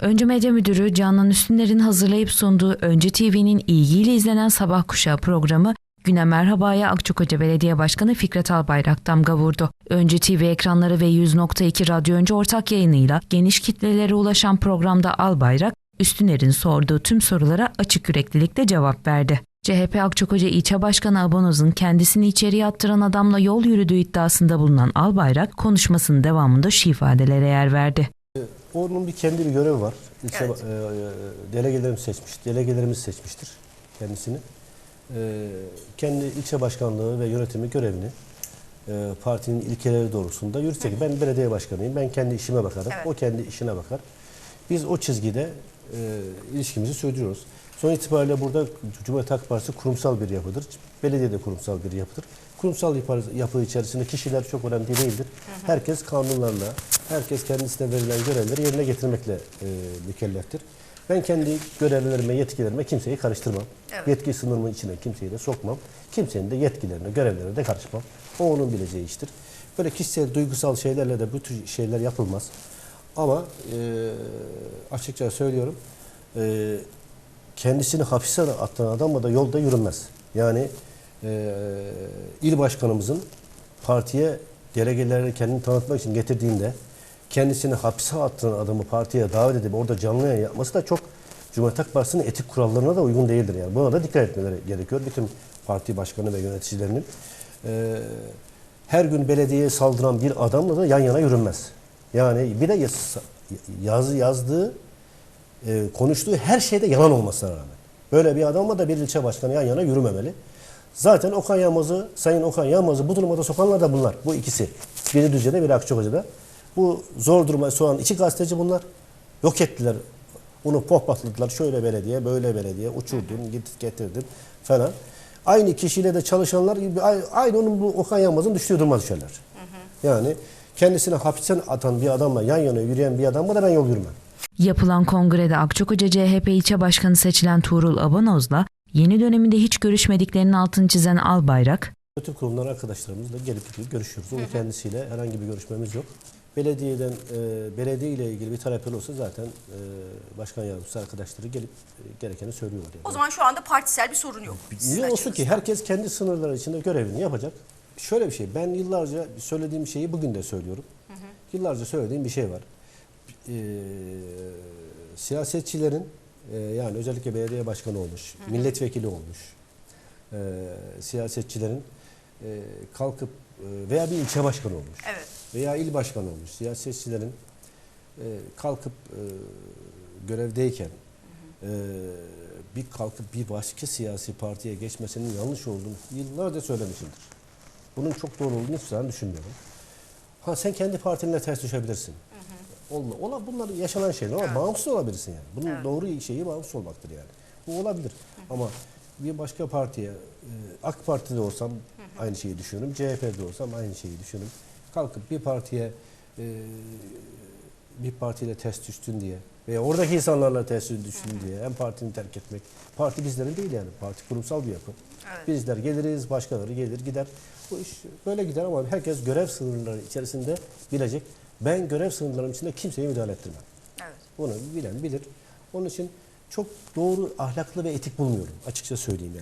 Önce Medya Müdürü Canan Üstünler'in hazırlayıp sunduğu Önce TV'nin ilgiyle izlenen Sabah Kuşağı programı Güne Merhaba'ya Akçakoca Belediye Başkanı Fikret Albayrak damga vurdu. Önce TV ekranları ve 100.2 Radyo Önce ortak yayınıyla geniş kitlelere ulaşan programda Albayrak, Üstüner'in sorduğu tüm sorulara açık yüreklilikle cevap verdi. CHP Akçakoca İlçe Başkanı Abanoz'un kendisini içeriye attıran adamla yol yürüdüğü iddiasında bulunan Albayrak konuşmasının devamında şu ifadelere yer verdi. Onun bir kendi bir görevi var. İlçe Evet. e, e, delegelerimiz seçmiş. Delegelerimiz seçmiştir kendisini. E, kendi ilçe başkanlığı ve yönetimi görevini e, partinin ilkeleri doğrultusunda yürütecek. Ben belediye başkanıyım. Ben kendi işime bakarım. Evet. O kendi işine bakar. Biz o çizgide e, ilişkimizi sürdürüyoruz. Son itibariyle burada Cumhuriyet Halk Partisi kurumsal bir yapıdır. Belediye de kurumsal bir yapıdır. Kurumsal yapı, yapı içerisinde kişiler çok önemli değildir. Herkes kanunlarla, herkes kendisine verilen görevleri yerine getirmekle e, mükelleftir. Ben kendi görevlerime, yetkilerime kimseyi karıştırmam. Evet. Yetki sınırımın içine kimseyi de sokmam. Kimsenin de yetkilerine, görevlerine de karışmam. O onun bileceği iştir. Böyle kişisel, duygusal şeylerle de bu tür şeyler yapılmaz. Ama e, açıkça söylüyorum, e, kendisini hapise atan adamla da yolda yürünmez. Yani e, il başkanımızın partiye delegeleri kendini tanıtmak için getirdiğinde kendisini hapse attıran adamı partiye davet edip orada canlı yayın yapması da çok Cumhuriyet Halk Partisi'nin etik kurallarına da uygun değildir. Yani buna da dikkat etmeleri gerekiyor. Bütün parti başkanı ve yöneticilerinin e, her gün belediyeye saldıran bir adamla da yan yana yürünmez. Yani bir de yaz, yaz, yazdığı e, konuştuğu her şeyde yalan olmasına rağmen. Böyle bir adamla da bir ilçe başkanı yan yana yürümemeli. Zaten Okan Yılmaz'ı, Sayın Okan Yılmaz'ı bu duruma da sokanlar da bunlar. Bu ikisi. Biri Düzce'de, biri Akçakoca'da. Bu zor duruma soğan iki gazeteci bunlar. Yok ettiler. Onu pohpatladılar. Şöyle belediye, böyle belediye. Uçurdun, git getirdin falan. Aynı kişiyle de çalışanlar gibi ay- aynı onun bu Okan Yılmaz'ın düştüğü duruma düşerler. Yani kendisine hapisten atan bir adamla yan yana yürüyen bir adamla da ben yol yürümem. Yapılan kongrede Akçakoca CHP ilçe başkanı seçilen Tuğrul Abanoz'la yeni döneminde hiç görüşmediklerinin altını çizen Albayrak, Yönetim kurumları arkadaşlarımızla gelip gidip görüşüyoruz. Onun kendisiyle herhangi bir görüşmemiz yok. Belediyeden, e, belediye ile ilgili bir talep olursa zaten e, başkan yardımcısı arkadaşları gelip e, gerekeni söylüyorlar. Yani. O zaman şu anda partisel bir sorun yok. sizin Niye olsun ki? Herkes kendi sınırları içinde görevini yapacak. Şöyle bir şey, ben yıllarca söylediğim şeyi bugün de söylüyorum. Yıllarca söylediğim bir şey var. Ee, siyasetçilerin, e, yani özellikle belediye başkanı olmuş, milletvekili olmuş, e, siyasetçilerin e, kalkıp e, veya bir ilçe başkanı olmuş Evet. Veya il başkanı olmuş siyasetçilerin e, kalkıp e, görevdeyken e, bir kalkıp bir başka siyasi partiye geçmesinin yanlış olduğunu yıllarca söylemişimdir. Bunun çok doğru olduğunu hiçbir zaman düşünmüyorum. Ha sen kendi partinle ters düşebilirsin. Olma. Ola bunlar yaşanan şeyler ama bağımsız olabilirsin yani. Bunun Evet. doğru şeyi bağımsız olmaktır yani. Bu olabilir. Ama bir başka partiye e, AK Parti'de olsam aynı şeyi düşünürüm. CHP'de olsam aynı şeyi düşünürüm. Kalkıp bir partiye e, bir partiyle ters düştün diye veya oradaki insanlarla ters düştün diye hem partini terk etmek. Parti bizlerin değil yani. Parti kurumsal bir yapı. Evet. Bizler geliriz, başkaları gelir gider. Bu iş böyle gider ama herkes görev sınırları içerisinde bilecek. Ben görev sınırlarının içinde kimseye müdahale ettirmem. Evet. Bunu bilen bilir. Onun için çok doğru, ahlaklı ve etik bulmuyorum. Açıkça söyleyeyim yani.